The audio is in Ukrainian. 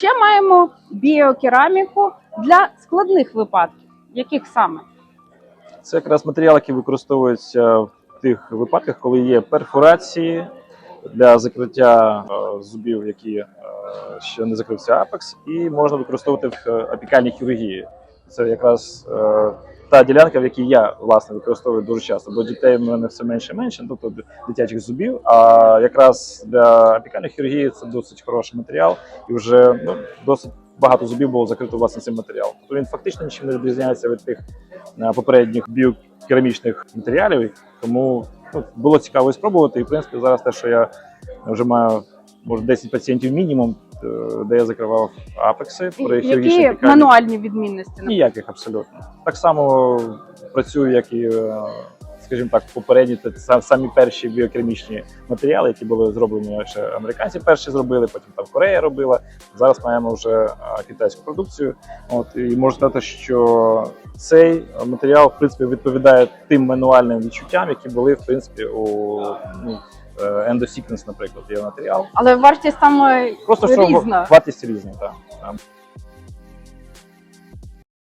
Ще маємо біокераміку для складних випадків. Яких саме? Це якраз матеріал, який використовується в тих випадках, коли є перфорації для закриття е, зубів, які е, ще не закрився апекс, і можна використовувати в е, апікальній хірургії. Це якраз е, та ділянка, в якій я власне використовую дуже часто, бо дітей в мене все менше і менше, ну, тобто дитячих зубів. А якраз для апікальної хірургії це досить хороший матеріал, і вже ну, досить багато зубів було закрито власне цим матеріалом. Тобто він фактично нічим не відрізняється від тих е, попередніх біокерамічних матеріалів. Тому ну, було цікаво спробувати. І в принципі зараз те, що я вже маю може 10 пацієнтів мінімум, де я закривав апекси хірургічній Які апікалі. мануальні відмінності? Ніяких абсолютно. Так само працюю, як і, е, скажімо так, попередні те- самі перші біокерамічні матеріали, які були зроблені ще американці перші зробили, потім там Корея робила. Зараз маємо вже е, китайську продукцію. От і можу сказати, що цей матеріал в принципі відповідає тим мануальним відчуттям, які були в принципі у ну, е, Endosecrets, наприклад, є матеріал. Але вартість там е, Просто що різна. вартість різна, так.